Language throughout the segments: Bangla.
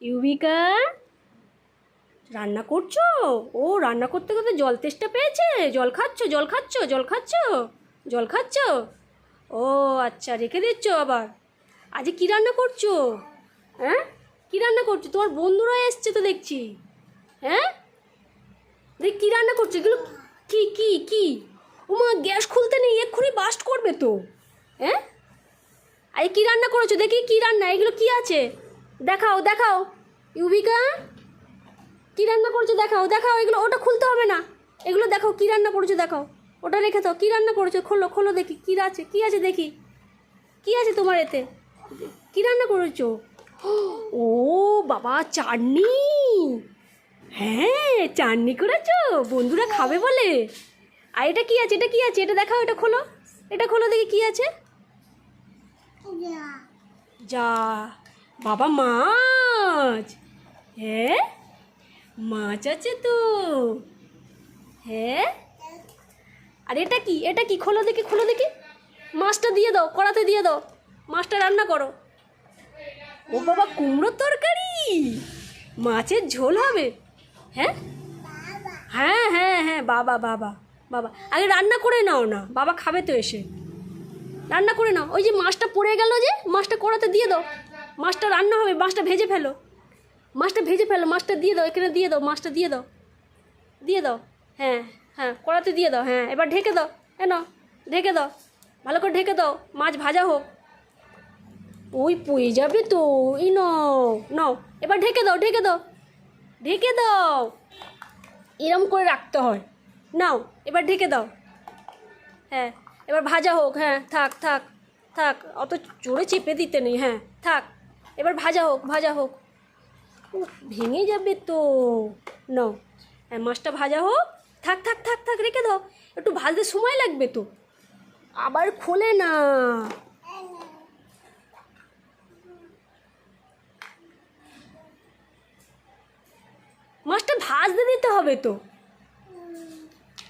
ইউবিকা, রান্না করছ? ও, রান্না করতে করতে জল তেষ্টা পেয়েছে? জল খাচ্ছ জল খাচ্ছ জল খাচ্ছ? জল খাচ্ছ? ও আচ্ছা রেখে দিচ্ছ আবার। আজকে কী রান্না করছ? হ্যাঁ? কী রান্না করছ? তোমার বন্ধুরা এসছে তো দেখছি। হ্যাঁ? দেখ, কী রান্না করছ? এগুলো কি কি কি? উমা গ্যাস খুলতে নেই, এক্ষুনি বাস্ট করবে তো। হ্যাঁ? আরে, কী রান্না করেছ? দেখি, কী রান্না? এগুলো কি আছে? দেখাও দেখাও। ইউবিকা? কী রান্না করছ? দেখাও দেখাও। এগুলো, ওটা খুলতে হবে না। এগুলো দেখাও, কী রান্না করেছ? দেখাও। ওটা রেখে দাও। কী রান্না করেছ? খোলো খোলো দেখি। কী আছে? কী আছে দেখি? কী আছে তোমার এতে? কী রান্না করেছ? ও, বাবা, চাটনি! হ্যাঁ চাটনি করেছ? বন্ধুরা খাবে বলে। আর এটা কি আছে? এটা কি আছে? এটা দেখাও, এটা খোলো। এটা খোলো দেখি কি আছে। যা। বাবা, মাছ। হ্যাঁ মাছ আছে তো। হ্যাঁ আর এটা কি? এটা কি? খোলো দেখি খোলো দেখি। মাছটা দিয়ে দাও, কড়াতে দিয়ে দাও। মাছটা রান্না করো। ও বাবা, কুমড়োর তরকারি? মাছের ঝোল হবে? হ্যাঁ হ্যাঁ হ্যাঁ হ্যাঁ বাবা বাবা বাবা। আগে রান্না করে নাও না, বাবা খাবে তো এসে। রান্না করে নাও। ওই যে মাছটা পড়ে গেল যে, মাছটা কড়াতে দিয়ে দাও। মাছটা রান্না হবে, মাছটা ভেজে ফেলো। মাছটা ভেজে ফেলো, মাছটা দিয়ে দাও, এখানে দিয়ে দাও, মাছটা দিয়ে দাও। দিয়ে দাও হ্যাঁ হ্যাঁ কড়াতে দিয়ে দাও হ্যাঁ এবার ঢেকে দাও নাও, ঢেকে দাও, ভালো করে ঢেকে দাও, মাছ ভাজা হোক। ওই পড়ে যাবে তো নাও নাও, এবার ঢেকে দাও ঢেকে দাও ঢেকে দাও। এরম করে রাখতে হয়। নাও, এবার ঢেকে দাও। হ্যাঁ এবার ভাজা হোক হ্যাঁ থাক থাক থাক, অত জোরে চেপে দিতে নেই হ্যাঁ থাক। এবার ভাজা হোক ভাজা হোক। ভেঙে যাবে তো। নাও হ্যাঁ মাছটা ভাজা হোক। থাক থাক থাক থাক, রেখে দাও। একটু ভাজতে সময় লাগবে তো। আবার খোলে না। মাছটা ভাজতে দিতে হবে তো।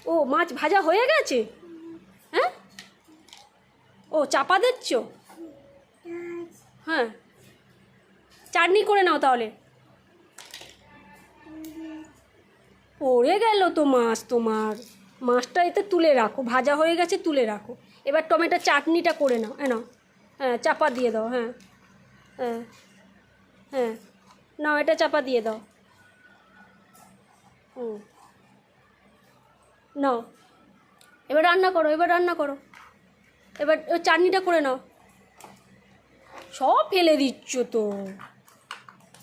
ও, মাছ ভাজা হয়ে গেছে? হ্যাঁ? ও, চাপা দিচ্ছ? হ্যাঁ। চাটনি করে নাও তাহলে। পড়ে গেল তো মাছ তোমার। মাছটা এতে তুলে রাখো, ভাজা হয়ে গেছে তুলে রাখো। এবার টমেটো চাটনিটা করে নাও হ্যাঁ নাও। হ্যাঁ চাপা দিয়ে দাও হ্যাঁ। হ্যাঁ হ্যাঁ। নাও, এটা চাপা দিয়ে দাও। হুম। নাও। এবার রান্না করো, এবার রান্না করো। এবার চাটনিটা করে নাও। সব ফেলে দিচ্ছ তো।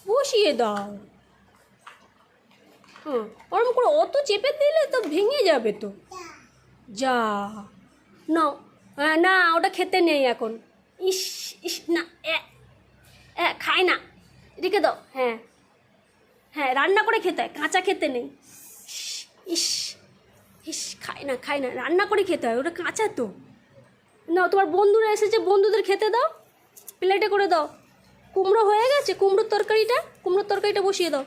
বসিয়ে দাও। হুম, ওরম করে অত চেপে দিলে তো ভেঙে যাবে তো। যা, নাও হ্যাঁ না, ওটা খেতে নেই এখন। ইস ইস, না খায় না, রেখে দাও হ্যাঁ। হ্যাঁ রান্না করে খেতে হয় কাঁচা খেতে নেই। ইস ইস, খায় না খায় না, রান্না করে খেতে হয়, ওটা কাঁচা তো। না তোমার বন্ধুরা এসেছে, বন্ধুদের খেতে দাও, প্লেটে করে দাও। কুমড়ো হয়ে গেছে? কুমড়োর তরকারিটা? কুমড়োর তরকারিটা বসিয়ে দাও।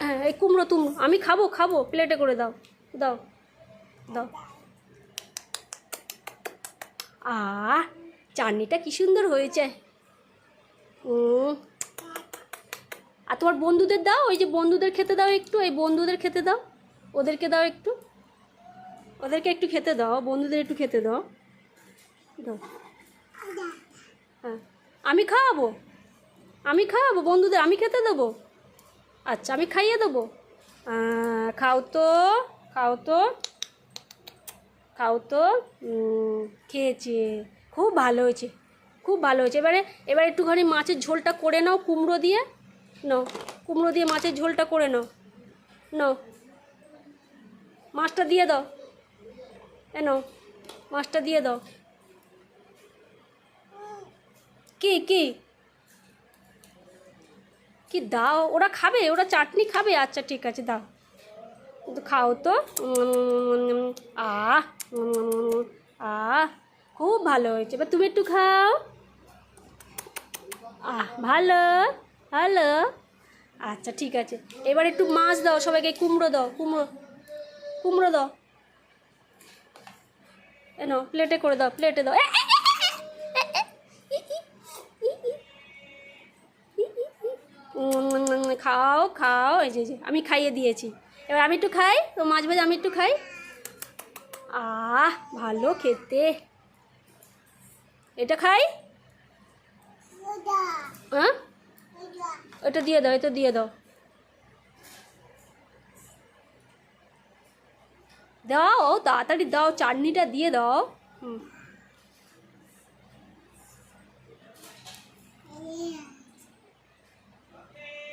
হ্যাঁ এই কুমড়ো তুমি আমি খাব খাব। প্লেটে করে দাও। দাও। দাও। আ চাটনিটা কি সুন্দর হয়েছে। আর তোমার বন্ধুদের দাও, ওই যে বন্ধুদের খেতে দাও একটু, এই বন্ধুদের খেতে দাও। ওদেরকে দাও একটু। ওদেরকে একটু খেতে দাও, বন্ধুদের একটু খেতে দাও। দাও। হ্যাঁ। আমি খাওয়াবো। আমি খাওয়াবো, বন্ধুদের আমি খেতে দেবো। আচ্ছা আমি খাইয়ে দেবো। খাও তো খাও তো খাও তো। খেয়েছে। খুব ভালো হয়েছে। খুব ভালো হয়েছে। এবারে, এবার একটুখানি মাছের ঝোলটা করে নাও কুমড়ো দিয়ে। নাও, কুমড়ো দিয়ে মাছের ঝোলটা করে নাও। নাও, মাছটা দিয়ে দাও। এ নাও, মাছটা দিয়ে দাও। কি কি? কি দাও? ওরা খাবে? ওরা চাটনি খাবে? আচ্ছা ঠিক আছে, দাও। খাও তো। আহ আহ খুব ভালো হয়েছে। এবার তুমি একটু খাও। আহ ভালো ভালো। আচ্ছা ঠিক আছে। এবার একটু মাছ দাও সবাইকে, কুমড়ো দাও, কুমড়ো কুমড়ো দাও। এনো প্লেটে করে দাও প্লেটে দাও। খাও খাও, এই যে আমি খাইয়ে দিয়েছি। এবার আমি একটু খাই, তো মাছ ভাজা আমি একটু খাই। আহ, ভালো খেতে। এটা খাই? হ্যাঁ এটা দিয়ে দাও, এটা দিয়ে দাও। দাও, তাড়াতাড়ি দাও, চাটনিটা দিয়ে দাও। হুম।